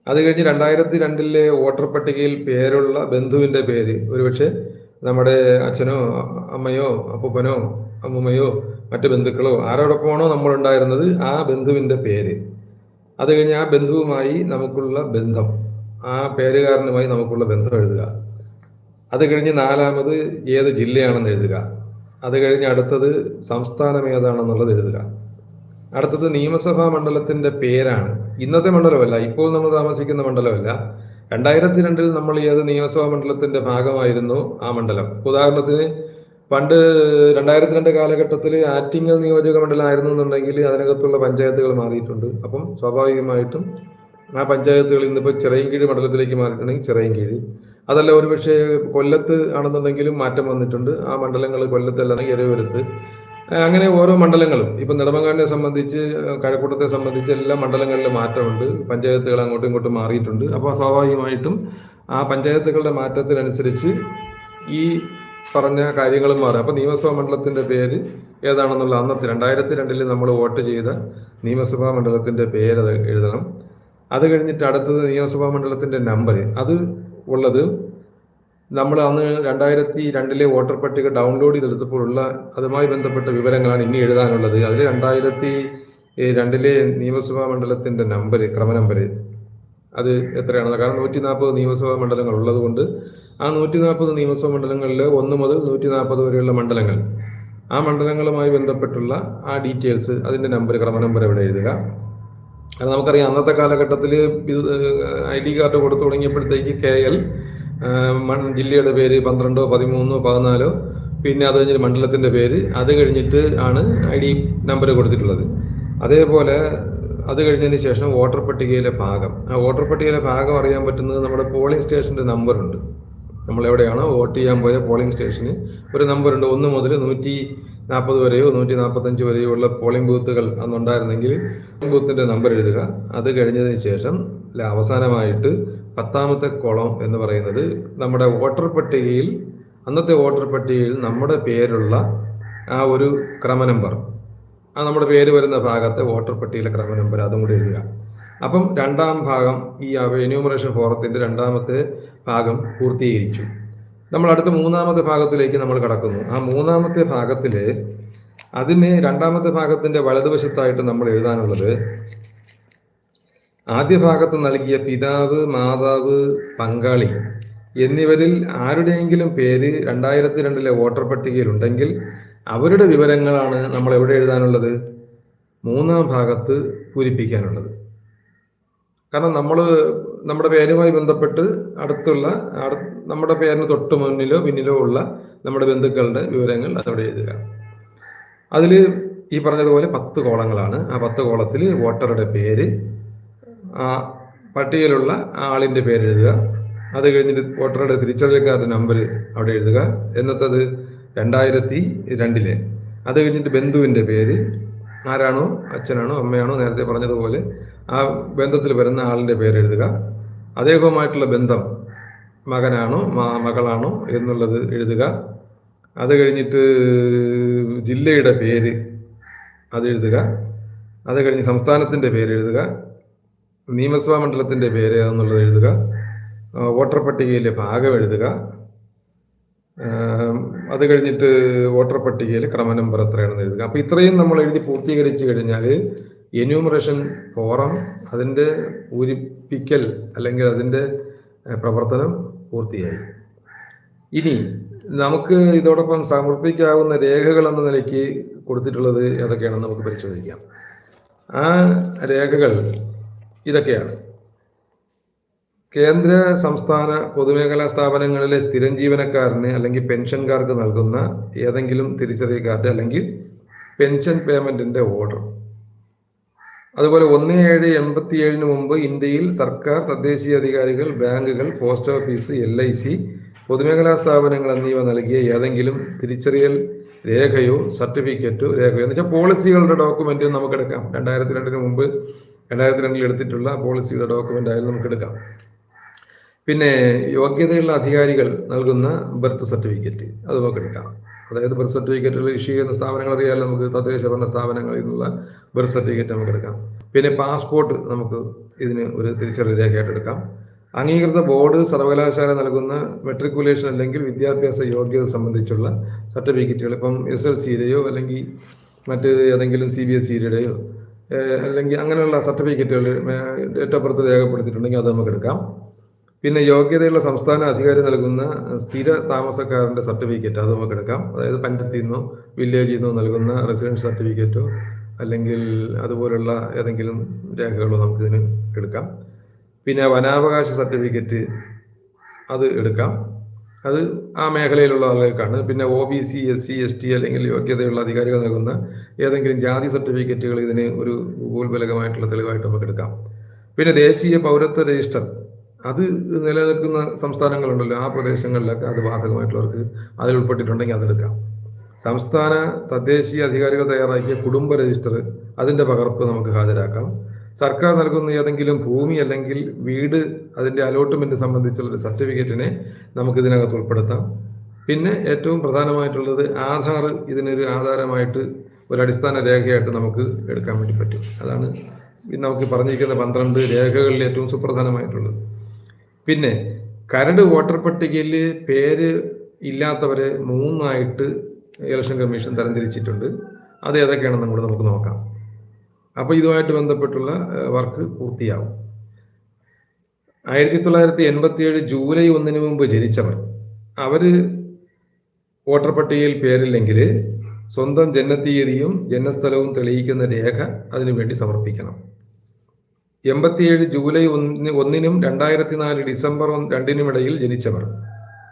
അത് കഴിഞ്ഞ് രണ്ടായിരത്തി രണ്ടിലെ വോട്ടർ പട്ടികയിൽ പേരുള്ള ബന്ധുവിന്റെ പേര്. ഒരുപക്ഷെ നമ്മുടെ അച്ഛനോ അമ്മയോ അപ്പൂപ്പനോ അമ്മൂമ്മയോ മറ്റു ബന്ധുക്കളോ ആരോടൊപ്പമാണോ നമ്മൾ ഉണ്ടായിരുന്നത് ആ ബന്ധുവിന്റെ പേര്. അത് കഴിഞ്ഞ് ആ ബന്ധുവുമായി നമുക്കുള്ള ബന്ധം. ആ പേരുകാരനുമായി നമുക്കുള്ള ബന്ധം എഴുതുക. അത് കഴിഞ്ഞ് നാലാമത് ഏത് ജില്ലയാണെന്ന് എഴുതുക. അത് കഴിഞ്ഞ് അടുത്തത് സംസ്ഥാനം ഏതാണെന്നുള്ളത് എഴുതുക. അടുത്തത് നിയമസഭാ മണ്ഡലത്തിന്റെ പേരാണ്. ഇന്നത്തെ മണ്ഡലമല്ല ഇപ്പോൾ നമ്മൾ താമസിക്കുന്ന മണ്ഡലമല്ല. രണ്ടായിരത്തി രണ്ടിൽ നമ്മൾ ഏത് നിയമസഭാ മണ്ഡലത്തിന്റെ ഭാഗമായിരുന്നു ആ മണ്ഡലം. ഉദാഹരണത്തിന് പണ്ട് രണ്ടായിരത്തി രണ്ട് കാലഘട്ടത്തിൽ ആറ്റിങ്ങൽ നിയോജക മണ്ഡലമായിരുന്നു എന്നുണ്ടെങ്കിൽ അതിനകത്തുള്ള പഞ്ചായത്തുകൾ മാറിയിട്ടുണ്ട്. അപ്പം സ്വാഭാവികമായിട്ടും ആ പഞ്ചായത്തുകൾ ഇന്നിപ്പോൾ ചിറയൻകീഴ് മണ്ഡലത്തിലേക്ക് മാറിയിട്ടുണ്ടെങ്കിൽ ചിറയൻകീഴ്. അതല്ല ഒരുപക്ഷെ കൊല്ലത്ത് ആണെന്നുണ്ടെങ്കിലും മാറ്റം വന്നിട്ടുണ്ട്. ആ മണ്ഡലങ്ങൾ കൊല്ലത്തല്ല എരവരുത്ത്. അങ്ങനെ ഓരോ മണ്ഡലങ്ങളും. ഇപ്പം നെടുമങ്ങാടിനെ സംബന്ധിച്ച് കഴക്കൂട്ടത്തെ സംബന്ധിച്ച് എല്ലാ മണ്ഡലങ്ങളിലും മാറ്റമുണ്ട്. പഞ്ചായത്തുകൾ അങ്ങോട്ടും ഇങ്ങോട്ടും മാറിയിട്ടുണ്ട്. അപ്പോൾ സ്വാഭാവികമായിട്ടും ആ പഞ്ചായത്തുകളുടെ മാറ്റത്തിനനുസരിച്ച് ഈ പറഞ്ഞ കാര്യങ്ങളും മാറി. അപ്പോൾ നിയമസഭാ മണ്ഡലത്തിന്റെ പേര് ഏതാണെന്നുള്ള അന്നത്തെ രണ്ടായിരത്തി രണ്ടിൽ നമ്മൾ വോട്ട് ചെയ്ത നിയമസഭാ മണ്ഡലത്തിന്റെ പേര് എഴുതണം. അത് കഴിഞ്ഞിട്ട് അടുത്തത് നിയമസഭാ മണ്ഡലത്തിന്റെ നമ്പർ അത് ഉള്ളത് നമ്മൾ അന്ന് രണ്ടായിരത്തി രണ്ടിലെ വോട്ടർ പട്ടിക ഡൗൺലോഡ് ചെയ്തെടുത്തപ്പോഴുള്ള അതുമായി ബന്ധപ്പെട്ട വിവരങ്ങളാണ് ഇനി എഴുതാനുള്ളത്. അതിൽ രണ്ടായിരത്തി രണ്ടിലെ നിയമസഭാ മണ്ഡലത്തിന്റെ നമ്പർ ക്രമ അത് എത്രയാണ് കാരണം നൂറ്റി നാൽപ്പത് നിയമസഭാ മണ്ഡലങ്ങൾ ഉള്ളതുകൊണ്ട് ആ നൂറ്റി നാൽപ്പത് നിയമസഭാ മണ്ഡലങ്ങളിൽ ഒന്ന് മുതൽ നൂറ്റി നാൽപ്പത് വരെയുള്ള മണ്ഡലങ്ങൾ. ആ മണ്ഡലങ്ങളുമായി ബന്ധപ്പെട്ടുള്ള ആ ഡീറ്റെയിൽസ് അതിന്റെ നമ്പർ ക്രമ നമ്പർ എവിടെ എഴുതുക. കാരണം നമുക്കറിയാം അന്നത്തെ കാലഘട്ടത്തിൽ ഐ ഡി കാർഡ് കൊടുത്തു തുടങ്ങിയപ്പോഴത്തേക്ക് കെ എൽ ജില്ലയുടെ പേര് പന്ത്രണ്ടോ പതിമൂന്നോ പതിനാലോ പിന്നെ അത് കഴിഞ്ഞ് മണ്ഡലത്തിന്റെ പേര് അത് കഴിഞ്ഞിട്ട് ആണ് ഐ ഡി നമ്പർ കൊടുത്തിട്ടുള്ളത്. അതേപോലെ അത് കഴിഞ്ഞതിന് ശേഷം വോട്ടർ പട്ടികയിലെ ഭാഗം. ആ വോട്ടർ പട്ടികയിലെ ഭാഗം അറിയാൻ പറ്റുന്നത് നമ്മുടെ പോളിംഗ് സ്റ്റേഷന്റെ നമ്പറുണ്ട്. നമ്മൾ എവിടെയാണോ വോട്ട് ചെയ്യാൻ പോയ പോളിംഗ് സ്റ്റേഷന് ഒരു നമ്പറുണ്ട്. ഒന്ന് മുതൽ നൂറ്റി നാൽപ്പത് വരെയോ നൂറ്റി നാൽപ്പത്തഞ്ച് വരെയോ ഉള്ള പോളിംഗ് ബൂത്തുകൾ അന്നുണ്ടായിരുന്നെങ്കിൽ ബൂത്തിന്റെ നമ്പർ എഴുതുക. അത് കഴിഞ്ഞതിന് ശേഷം അവസാനമായിട്ട് പത്താമത്തെ കോളം എന്ന് പറയുന്നത് നമ്മുടെ വോട്ടർ പട്ടികയിൽ അന്നത്തെ വോട്ടർ പട്ടികയിൽ നമ്മുടെ പേരുള്ള ആ ഒരു ക്രമ നമ്പർ. ആ നമ്മുടെ പേര് വരുന്ന ഭാഗത്തെ വോട്ടർ പട്ടികയിലെ ക്രമ നമ്പർ അതും കൂടി എഴുതുക. അപ്പം രണ്ടാം ഭാഗം ഈ എന്യൂമറേഷൻ ഫോറത്തിന്റെ രണ്ടാമത്തെ ഭാഗം പൂർത്തീകരിച്ചു. നമ്മൾ അടുത്ത മൂന്നാമത്തെ ഭാഗത്തിലേക്ക് നമ്മൾ കടക്കുന്നു. ആ മൂന്നാമത്തെ ഭാഗത്തിൽ അതിന് രണ്ടാമത്തെ ഭാഗത്തിന്റെ വലതുവശത്തായിട്ട് നമ്മൾ എഴുതാനുള്ളത് ആദ്യ ഭാഗത്ത് നൽകിയ പിതാവ് മാതാവ് പങ്കാളി എന്നിവരിൽ ആരുടെയെങ്കിലും പേര് രണ്ടായിരത്തി രണ്ടിലെ വോട്ടർ പട്ടികയിൽ ഉണ്ടെങ്കിൽ അവരുടെ വിവരങ്ങളാണ് നമ്മൾ എവിടെ എഴുതാനുള്ളത്? മൂന്നാം ഭാഗത്ത് പൂരിപ്പിക്കാനുള്ളത്. കാരണം നമ്മൾ നമ്മുടെ പേരുമായി ബന്ധപ്പെട്ട് അടുത്തുള്ള നമ്മുടെ പേരിന് തൊട്ട് മുന്നിലോ പിന്നിലോ ഉള്ള നമ്മുടെ ബന്ധുക്കളുടെ വിവരങ്ങൾ അവിടെ എഴുതുക. അതിൽ ഈ പറഞ്ഞതുപോലെ പത്ത് കോളങ്ങളാണ്. ആ പത്ത് കോളത്തിൽ വോട്ടറുടെ പേര് ആ പട്ടികയിലുള്ള ആളിന്റെ പേര് എഴുതുക. അത് കഴിഞ്ഞിട്ട് വോട്ടറുടെ തിരിച്ചറിയൽ കാർഡ് നമ്പർ അവിടെ എഴുതുക. എന്നത്തത് രണ്ടായിരത്തി രണ്ടിലെ അത് കഴിഞ്ഞിട്ട് ബന്ധുവിന്റെ പേര് ആരാണോ അച്ഛനാണോ അമ്മയാണോ നേരത്തെ പറഞ്ഞതുപോലെ ആ ബന്ധത്തിൽ വരുന്ന ആളിന്റെ പേര് എഴുതുക. അദ്ദേഹവുമായിട്ടുള്ള ബന്ധം മകനാണോ മകളാണോ എന്നുള്ളത് എഴുതുക. അത് കഴിഞ്ഞിട്ട് ജില്ലയുടെ പേര് അത് എഴുതുക. അത് കഴിഞ്ഞ് സംസ്ഥാനത്തിന്റെ പേര് എഴുതുക. നിയമസഭാ മണ്ഡലത്തിന്റെ പേര് എന്നുള്ളത് എഴുതുക. വോട്ടർ പട്ടികയിലെ ഭാഗം എഴുതുക. അത് കഴിഞ്ഞിട്ട് വോട്ടർ പട്ടികയിൽ ക്രമ നമ്പർ എത്രയാണെന്ന് എഴുതുക. അപ്പോൾ ഇത്രയും നമ്മൾ എഴുതി പൂർത്തീകരിച്ചു കഴിഞ്ഞാൽ എന്യൂമറേഷൻ ഫോറം അതിന്റെ പൂരിപ്പിക്കൽ അല്ലെങ്കിൽ അതിന്റെ പ്രവർത്തനം പൂർത്തിയായി. ഇനി നമുക്ക് ഇതോടൊപ്പം സമർപ്പിക്കാവുന്ന രേഖകൾ എന്ന നിലയ്ക്ക് കൊടുത്തിട്ടുള്ളത് ഏതൊക്കെയാണെന്ന് നമുക്ക് പരിശോധിക്കാം. ആ രേഖകൾ ഇതൊക്കെയാണ്. കേന്ദ്ര സംസ്ഥാന പൊതുമേഖലാ സ്ഥാപനങ്ങളിലെ സ്ഥിരം ജീവനക്കാരന് അല്ലെങ്കിൽ പെൻഷൻകാർക്ക് നൽകുന്ന ഏതെങ്കിലും തിരിച്ചറിയൽ കാർഡ് അല്ലെങ്കിൽ പെൻഷൻ പേയ്മെന്റിന്റെ ഓർഡർ. അതുപോലെ ഒന്ന് ഏഴ് എൺപത്തി ഏഴിന് മുമ്പ് ഇന്ത്യയിൽ സർക്കാർ തദ്ദേശീയ അധികാരികൾ ബാങ്കുകൾ post office L I C പൊതുമേഖലാ സ്ഥാപനങ്ങൾ എന്നിവ നൽകിയ ഏതെങ്കിലും തിരിച്ചറിയൽ രേഖയോ സർട്ടിഫിക്കറ്റോ രേഖയോ എന്ന് വെച്ചാൽ പോളിസികളുടെ ഡോക്യുമെന്റ് നമുക്ക് എടുക്കാം രണ്ടായിരത്തി രണ്ടിന് മുമ്പ് രണ്ടായിരത്തി രണ്ടിൽ എടുത്തിട്ടുള്ള പോളിസിയുടെ ഡോക്യുമെന്റ് ആയാലും നമുക്ക് എടുക്കാം പിന്നെ യോഗ്യതയുള്ള അധികാരികൾ നൽകുന്ന ബർത്ത് സർട്ടിഫിക്കറ്റ് അത് നമുക്ക് എടുക്കാം. അതായത് ബർത്ത് സർട്ടിഫിക്കറ്റുകൾ ഇഷ്യൂ ചെയ്യുന്ന സ്ഥാപനങ്ങൾ അറിയാമല്ലോ നമുക്ക് തദ്ദേശ ഭരണ സ്ഥാപനങ്ങളിൽ നിന്നുള്ള ബർത്ത് സർട്ടിഫിക്കറ്റ് നമുക്ക് എടുക്കാം. പിന്നെ പാസ്പോർട്ട് നമുക്ക് ഇതിന് ഒരു തിരിച്ചറിയൽ രേഖയായിട്ട് എടുക്കാം. അംഗീകൃത ബോർഡ് സർവകലാശാല നൽകുന്ന മെട്രിക്കുലേഷൻ അല്ലെങ്കിൽ വിദ്യാഭ്യാസ യോഗ്യത സംബന്ധിച്ചുള്ള സർട്ടിഫിക്കറ്റുകൾ ഇപ്പം എസ് എൽ സിയുടെയോ അല്ലെങ്കിൽ മറ്റ് ഏതെങ്കിലും സി ബി എസ് സിയുടെയോ അല്ലെങ്കിൽ അങ്ങനെയുള്ള സർട്ടിഫിക്കറ്റുകൾ ഡേറ്റ് ഓഫ് ബർത്ത് രേഖപ്പെടുത്തിയിട്ടുണ്ടെങ്കിൽ അത് നമുക്ക് എടുക്കാം. പിന്നെ യോഗ്യതയുള്ള സംസ്ഥാന അധികാരി നൽകുന്ന സ്ഥിര താമസക്കാരന്റെ സർട്ടിഫിക്കറ്റ് അത് നമുക്ക് എടുക്കാം. അതായത് പഞ്ചത്തിൽ നിന്നോ വില്ലേജിൽ നിന്നോ നൽകുന്ന റെസിഡൻസ് സർട്ടിഫിക്കറ്റോ അല്ലെങ്കിൽ അതുപോലുള്ള ഏതെങ്കിലും രേഖകളോ നമുക്കിതിന് എടുക്കാം. പിന്നെ വനാവകാശ സർട്ടിഫിക്കറ്റ് അത് എടുക്കാം. അത് ആ മേഖലയിലുള്ള ആളുകൾക്കാണ്. പിന്നെ O B C S C S T അല്ലെങ്കിൽ യോഗ്യതയുള്ള അധികാരികൾ നൽകുന്ന ഏതെങ്കിലും ജാതി സർട്ടിഫിക്കറ്റുകൾ ഇതിന് ഒരു ഭൂൽബലകമായിട്ടുള്ള തെളിവായിട്ട് നമുക്ക് എടുക്കാം. പിന്നെ ദേശീയ പൗരത്വ രജിസ്റ്റർ അത് നിലനിൽക്കുന്ന സംസ്ഥാനങ്ങളുണ്ടല്ലോ. ആ പ്രദേശങ്ങളിലൊക്കെ അത് ബാധകമായിട്ടുള്ളവർക്ക് അതിൽ ഉൾപ്പെട്ടിട്ടുണ്ടെങ്കിൽ അതെടുക്കാം. സംസ്ഥാന തദ്ദേശീയ അധികാരികൾ തയ്യാറാക്കിയ കുടുംബ രജിസ്റ്റർ അതിന്റെ പകർപ്പ് നമുക്ക് ഹാജരാക്കാം. സർക്കാർ നൽകുന്ന ഏതെങ്കിലും ഭൂമി അല്ലെങ്കിൽ വീട് അതിന്റെ അലോട്ട്മെന്റ് സംബന്ധിച്ചുള്ള ഒരു സർട്ടിഫിക്കറ്റിനെ നമുക്ക് ഇതിനകത്ത് ഉൾപ്പെടുത്താം. പിന്നെ ഏറ്റവും പ്രധാനമായിട്ടുള്ളത് ആധാർ ഇതിനൊരു ആധാരമായിട്ട് ഒരു അടിസ്ഥാന രേഖയായിട്ട് നമുക്ക് എടുക്കാൻ വേണ്ടി പറ്റും. അതാണ് നമുക്ക് പറഞ്ഞിരിക്കുന്ന പന്ത്രണ്ട് രേഖകളിൽ ഏറ്റവും സുപ്രധാനമായിട്ടുള്ളത്. പിന്നെ കരട് വോട്ടർ പട്ടികയിൽ പേര് ഇല്ലാത്തവരെ മൂന്നായിട്ട് ഇലക്ഷൻ കമ്മീഷൻ തരംതിരിച്ചിട്ടുണ്ട്. അത് ഏതൊക്കെയാണെന്ന് കൂടെ നമുക്ക് നോക്കാം. അപ്പോൾ ഇതുമായിട്ട് ബന്ധപ്പെട്ടുള്ള വർക്ക് പൂർത്തിയാവും. ആയിരത്തി തൊള്ളായിരത്തി എൺപത്തിയേഴ് ജൂലൈ ഒന്നിന് മുമ്പ് ജനിച്ചവർ അവർ വോട്ടർ പട്ടികയിൽ പേരില്ലെങ്കിൽ സ്വന്തം ജനനത്തീയതിയും ജനനസ്ഥലവും തെളിയിക്കുന്ന രേഖ അതിനു വേണ്ടി സമർപ്പിക്കണം. എൺപത്തിയേഴ് ജൂലൈ ഒന്ന് ഒന്നിനും രണ്ടായിരത്തി നാല് ഡിസംബർ രണ്ടിനുമിടയിൽ ജനിച്ചവർ.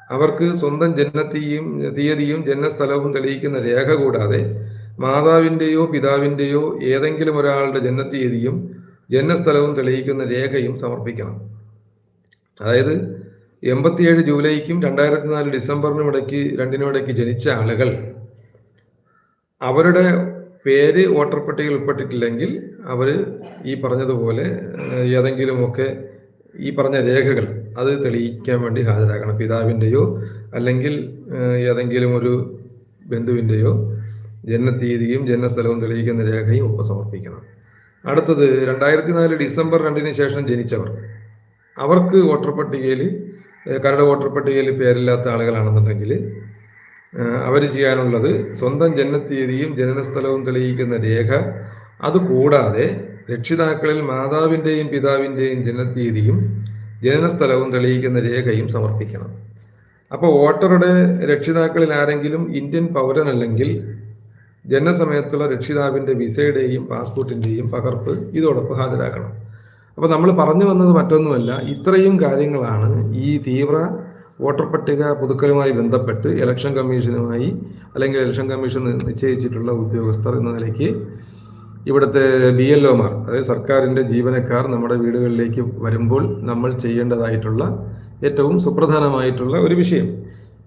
അവർക്ക് സ്വന്തം ജനനത്തീയും തീയതിയും ജനനസ്ഥലവും തെളിയിക്കുന്ന രേഖ കൂടാതെ മാതാവിന്റെയോ പിതാവിന്റെയോ ഏതെങ്കിലും ഒരാളുടെ ജനനത്തീയതിയും ജനനസ്ഥലവും തെളിയിക്കുന്ന രേഖയും സമർപ്പിക്കണം. അതായത് എൺപത്തിയേഴ് ജൂലൈക്കും രണ്ടായിരത്തി നാല് ഡിസംബറിനും ഇടയ്ക്ക് രണ്ടിനും ഇടയ്ക്ക് ജനിച്ച ആളുകൾ അവരുടെ പേര് വോട്ടർ പട്ടികയിൽ ഉൾപ്പെട്ടിട്ടില്ലെങ്കിൽ അവർ ഈ പറഞ്ഞതുപോലെ ഏതെങ്കിലുമൊക്കെ ഈ പറഞ്ഞ രേഖകൾ അത് തെളിയിക്കാൻ വേണ്ടി ഹാജരാക്കണം പിതാവിന്റെയോ അല്ലെങ്കിൽ ഏതെങ്കിലും ഒരു ബന്ധുവിന്റെയോ ജനനത്തീയതിയും ജനനസ്ഥലവും തെളിയിക്കുന്ന രേഖയും ഒപ്പം സമർപ്പിക്കണം അടുത്തത് രണ്ടായിരത്തി നാല് ഡിസംബർ രണ്ടിന് ശേഷം ജനിച്ചവർ. അവർക്ക് വോട്ടർ പട്ടികയിൽ കരട് വോട്ടർ പട്ടികയിൽ പേരില്ലാത്ത ആളുകളാണെന്നുണ്ടെങ്കിൽ അവർ ചെയ്യാനുള്ളത് സ്വന്തം ജനനത്തീയതിയും ജനനസ്ഥലവും തെളിയിക്കുന്ന രേഖ. അതുകൂടാതെ രക്ഷിതാക്കളിൽ മാതാവിന്റെയും പിതാവിന്റെയും ജനനത്തീയതിയും ജനനസ്ഥലവും തെളിയിക്കുന്ന രേഖയും സമർപ്പിക്കണം. അപ്പോൾ വോട്ടറുടെ രക്ഷിതാക്കളിൽ ആരെങ്കിലും ഇന്ത്യൻ പൗരനല്ലെങ്കിൽ ജനനസമയത്തുള്ള രക്ഷിതാവിന്റെ വിസയുടെയും പാസ്പോർട്ടിന്റെയും പകർപ്പ് ഇതോടൊപ്പം ഹാജരാക്കണം. അപ്പോൾ നമ്മൾ പറഞ്ഞു വന്നത് മറ്റൊന്നുമല്ല ഇത്രയും കാര്യങ്ങളാണ് ഈ തീവ്ര വോട്ടർ പട്ടിക പുതുക്കലുമായി ബന്ധപ്പെട്ട് ഇലക്ഷൻ കമ്മീഷനുമായി അല്ലെങ്കിൽ ഇലക്ഷൻ കമ്മീഷൻ നിശ്ചയിച്ചിട്ടുള്ള ഉദ്യോഗസ്ഥർ എന്ന നിലയ്ക്ക് ഇവിടുത്തെ ബി എൽ ഒമാർ അതായത് സർക്കാരിന്റെ ജീവനക്കാർ നമ്മുടെ വീടുകളിലേക്ക് വരുമ്പോൾ നമ്മൾ ചെയ്യേണ്ടതായിട്ടുള്ള ഏറ്റവും സുപ്രധാനമായിട്ടുള്ള ഒരു വിഷയം.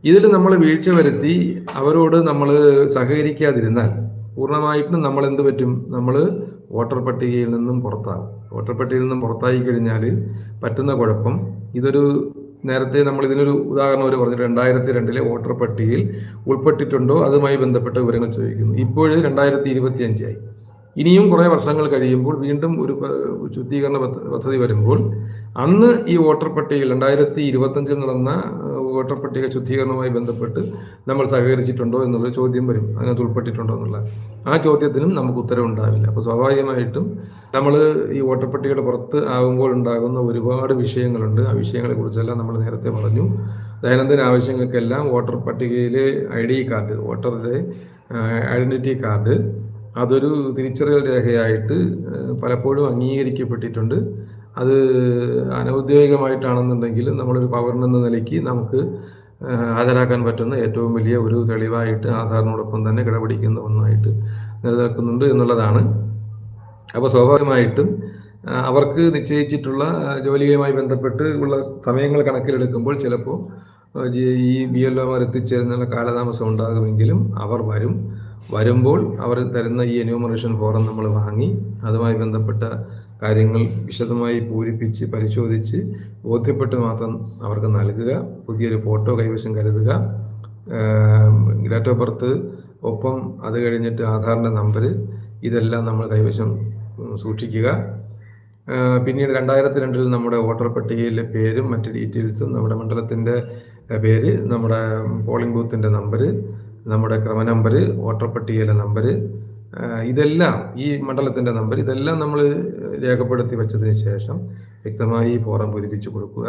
ഇതിൽ നമ്മൾ വീഴ്ച വരുത്തി അവരോട് നമ്മൾ സഹകരിക്കാതിരുന്നാൽ പൂർണമായിട്ടും നമ്മൾ എന്ത് പറ്റും? നമ്മൾ വോട്ടർ പട്ടികയിൽ നിന്നും പുറത്താകും. വോട്ടർ പട്ടികയിൽ നിന്നും പുറത്തായി കഴിഞ്ഞാൽ പറ്റുന്ന കുഴപ്പം ഇതൊരു നേരത്തെ നമ്മൾ ഇതിനൊരു ഉദാഹരണം ഒരു പറഞ്ഞു രണ്ടായിരത്തി രണ്ടിലെ വോട്ടർ പട്ടികയിൽ ഉൾപ്പെട്ടിട്ടുണ്ടോ? അതുമായി ബന്ധപ്പെട്ട വിവരങ്ങൾ ചോദിക്കുന്നു. ഇപ്പോഴ് രണ്ടായിരത്തി ഇരുപത്തി അഞ്ചായി ഇനിയും കുറേ വർഷങ്ങൾ കഴിയുമ്പോൾ വീണ്ടും ഒരു ശുദ്ധീകരണ പദ്ധതി വരുമ്പോൾ അന്ന് ഈ വോട്ടർ പട്ടികയിൽ രണ്ടായിരത്തി ഇരുപത്തഞ്ചിൽ നടന്ന ഏഹ്, വോട്ടർ പട്ടിക ശുദ്ധീകരണവുമായി ബന്ധപ്പെട്ട് നമ്മൾ സഹകരിച്ചിട്ടുണ്ടോ എന്നുള്ള ചോദ്യം വരും. അതിനകത്ത് ഉൾപ്പെട്ടിട്ടുണ്ടോ എന്നുള്ള. ആ ചോദ്യത്തിനും നമുക്ക് ഉത്തരവുണ്ടാവില്ല അപ്പോൾ സ്വാഭാവികമായിട്ടും നമ്മൾ ഈ വോട്ടർ പട്ടികയുടെ പുറത്ത് ആകുമ്പോൾ ഉണ്ടാകുന്ന ഒരുപാട് വിഷയങ്ങളുണ്ട്. ആ വിഷയങ്ങളെ കുറിച്ചെല്ലാം നമ്മൾ നേരത്തെ പറഞ്ഞു. ദൈനംദിന ആവശ്യങ്ങൾക്കെല്ലാം വോട്ടർ പട്ടികയിലെ ഐ ഡി കാർഡ് വോട്ടറുടെ ഐഡന്റിറ്റി കാർഡ് അതൊരു തിരിച്ചറിയൽ രേഖയായിട്ട് പലപ്പോഴും അംഗീകരിക്കപ്പെട്ടിട്ടുണ്ട്. അത് അനൗദ്യോഗികമായിട്ടാണെന്നുണ്ടെങ്കിൽ നമ്മളൊരു പൗരനെന്ന നിലയ്ക്ക് നമുക്ക് ഹാജരാക്കാൻ പറ്റുന്ന ഏറ്റവും വലിയ ഒരു തെളിവായിട്ട് ആധാറിനോടൊപ്പം തന്നെ കിടപിടിക്കുന്ന ഒന്നായിട്ട് നിലനിൽക്കുന്നുണ്ട് എന്നുള്ളതാണ്. അപ്പോൾ സ്വാഭാവികമായിട്ടും അവർക്ക് നിശ്ചയിച്ചിട്ടുള്ള ജോലിയുമായി ബന്ധപ്പെട്ട് ഉള്ള സമയങ്ങൾ കണക്കിലെടുക്കുമ്പോൾ ചിലപ്പോൾ ഈ ബി എൽ ഒമാർ എത്തിച്ചേരുന്നുള്ള കാലതാമസം ഉണ്ടാകുമെങ്കിലും അവർ വരും. വരുമ്പോൾ അവർ തരുന്ന ഈ എന്യൂമറേഷൻ ഫോറം നമ്മൾ വാങ്ങി അതുമായി ബന്ധപ്പെട്ട കാര്യങ്ങൾ വിശദമായി പൂരിപ്പിച്ച് പരിശോധിച്ച് ബോധ്യപ്പെട്ട് മാത്രം അവർക്ക് നൽകുക. പുതിയൊരു ഫോട്ടോ കൈവശം കരുതുക. ഡേറ്റ് ഓഫ് ബർത്ത് ഒപ്പം അത് കഴിഞ്ഞിട്ട് ആധാറിന്റെ നമ്പർ ഇതെല്ലാം നമ്മൾ കൈവശം സൂക്ഷിക്കുക. പിന്നീട് രണ്ടായിരത്തി രണ്ടിൽ നമ്മുടെ വോട്ടർ പട്ടികയിലെ പേരും മറ്റ് ഡീറ്റെയിൽസും നമ്മുടെ മണ്ഡലത്തിന്റെ പേര് നമ്മുടെ പോളിംഗ് ബൂത്തിന്റെ നമ്പർ നമ്മുടെ ക്രമ നമ്പർ വോട്ടർ പട്ടികയിലെ നമ്പർ ഇതെല്ലാം ഈ മണ്ഡലത്തിന്റെ നമ്പർ ഇതെല്ലാം നമ്മൾ രേഖപ്പെടുത്തി വെച്ചതിന് ശേഷം വ്യക്തമായി ഫോറം പൂരിപ്പിച്ചു കൊടുക്കുക.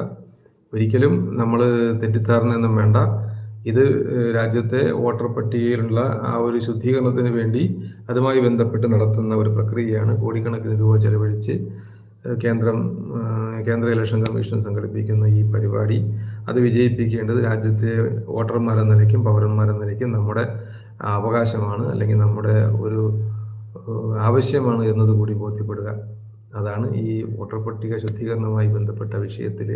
ഒരിക്കലും നമ്മൾ തെറ്റിദ്ധാരണയൊന്നും വേണ്ട. ഇത് രാജ്യത്തെ വോട്ടർ പട്ടികയിലുള്ള ആ ഒരു ശുദ്ധീകരണത്തിന് വേണ്ടി അതുമായി ബന്ധപ്പെട്ട് നടത്തുന്ന ഒരു പ്രക്രിയയാണ് കോടിക്കണക്കിന് രൂപ ചെലവഴിച്ച് കേന്ദ്രം കേന്ദ്ര ഇലക്ഷൻ കമ്മീഷൻ സംഘടിപ്പിക്കുന്ന ഈ പരിപാടി. അത് വിജയിപ്പിക്കേണ്ടത് രാജ്യത്തെ വോട്ടർമാരെന്ന നിലയ്ക്കും പൗരന്മാരെന്ന നിലയ്ക്കും നമ്മുടെ അവകാശമാണ് അല്ലെങ്കിൽ നമ്മുടെ ഒരു ആവശ്യമാണ് എന്നതുകൂടി ബോധ്യപ്പെടുക. അതാണ് ഈ വോട്ടർ പട്ടിക ശുദ്ധീകരണവുമായി ബന്ധപ്പെട്ട വിഷയത്തിൽ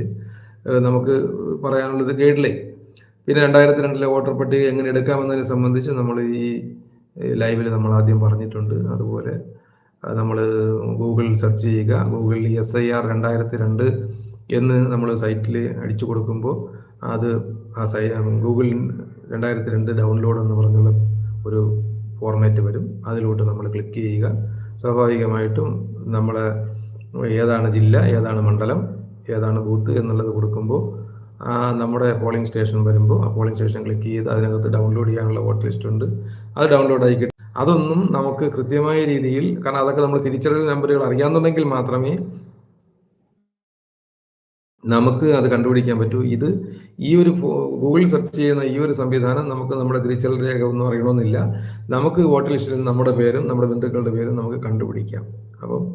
നമുക്ക് പറയാനുള്ളത് ഗൈഡ് പിന്നെ രണ്ടായിരത്തി രണ്ടിലെ വോട്ടർ പട്ടിക എങ്ങനെ എടുക്കാമെന്നതിനെ സംബന്ധിച്ച് നമ്മൾ ഈ ലൈവിൽ നമ്മൾ ആദ്യം പറഞ്ഞിട്ടുണ്ട്. അതുപോലെ നമ്മൾ ഗൂഗിൾ സെർച്ച് ചെയ്യുക. ഗൂഗിളിൽ എസ് ഐ ആർ രണ്ടായിരത്തി രണ്ട് എന്ന് നമ്മൾ സൈറ്റിൽ അടിച്ചു കൊടുക്കുമ്പോൾ അത് സൈ ഗൂഗിൾ രണ്ടായിരത്തി രണ്ട് ഡൗൺലോഡ് എന്ന് പറഞ്ഞുള്ള ഒരു ഫോർമാറ്റ് വരും. അതിലോട്ട് നമ്മൾ ക്ലിക്ക് ചെയ്യുക. സ്വാഭാവികമായിട്ടും നമ്മൾ ഏതാണ് ജില്ല ഏതാണ് മണ്ഡലം ഏതാണ് ബൂത്ത് എന്നുള്ളത് കൊടുക്കുമ്പോൾ ആ നമ്മുടെ പോളിംഗ് സ്റ്റേഷൻ വരുമ്പോൾ ആ പോളിംഗ് സ്റ്റേഷൻ ക്ലിക്ക് ചെയ്ത് അതിനകത്ത് ഡൗൺലോഡ് ചെയ്യാനുള്ള വോട്ട് ലിസ്റ്റ് ഉണ്ട്. അത് ഡൗൺലോഡ് ആയി കിട്ടും. അതൊന്നും നമുക്ക് കൃത്യമായ രീതിയിൽ കാരണം അതൊക്കെ നമ്മൾ തിരിച്ചറിയൽ നമ്പറുകൾ അറിയാമെന്നുണ്ടെങ്കിൽ മാത്രമേ നമുക്ക് അത് കണ്ടുപിടിക്കാൻ പറ്റൂ. ഇത് ഈ ഒരു ഗൂഗിൾ സെർച്ച് ചെയ്യുന്ന ഈ ഒരു സംവിധാനം നമുക്ക് നമ്മുടെ തിരിച്ചൽ രേഖ ഒന്നും അറിയണമെന്നില്ല. നമുക്ക് വോട്ടർ ലിസ്റ്റിൽ നമ്മുടെ പേരും നമ്മുടെ ബന്ധുക്കളുടെ പേരും നമുക്ക് കണ്ടുപിടിക്കാം. അപ്പം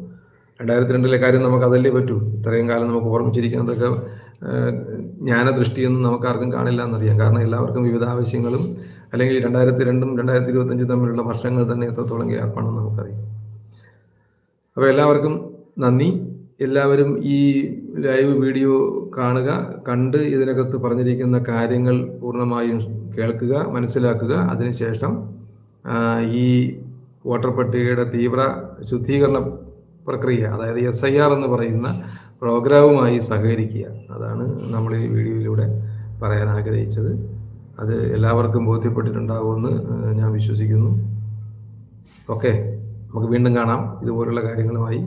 രണ്ടായിരത്തി രണ്ടിലെ കാര്യം നമുക്ക് അതല്ലേ പറ്റൂ. ഇത്രയും കാലം നമുക്ക് ഓർമ്മിച്ചിരിക്കുന്നതൊക്കെ ജ്ഞാനദൃഷ്ടിയൊന്നും നമുക്ക് ആർക്കും കാണില്ല എന്നറിയാം. കാരണം എല്ലാവർക്കും വിവിധ ആവശ്യങ്ങളും അല്ലെങ്കിൽ രണ്ടായിരത്തി രണ്ടും രണ്ടായിരത്തി ഇരുപത്തഞ്ചും തമ്മിലുള്ള വർഷങ്ങൾ തന്നെ എത്രത്തോളം ഗ്യാപ്പാണെന്ന് നമുക്കറിയാം. അപ്പോൾ എല്ലാവർക്കും നന്ദി. എല്ലാവരും ഈ ലൈവ് വീഡിയോ കാണുക കണ്ട് ഇതിനകത്ത് പറഞ്ഞിരിക്കുന്ന കാര്യങ്ങൾ പൂർണമായും കേൾക്കുക മനസ്സിലാക്കുക. അതിനുശേഷം ഈ വോട്ടർ പട്ടികയുടെ തീവ്ര ശുദ്ധീകരണ പ്രക്രിയ അതായത് എസ് ഐ ആർ എന്ന് പറയുന്ന പ്രോഗ്രാമുമായി സഹകരിക്കുക. അതാണ് നമ്മൾ ഈ വീഡിയോയിലൂടെ പറയാൻ ആഗ്രഹിച്ചത്. അത് എല്ലാവർക്കും ബോധ്യപ്പെട്ടിട്ടുണ്ടാകുമെന്ന് ഞാൻ വിശ്വസിക്കുന്നു. ഓക്കെ നമുക്ക് വീണ്ടും കാണാം. ഇതുപോലുള്ള കാര്യങ്ങളുമായി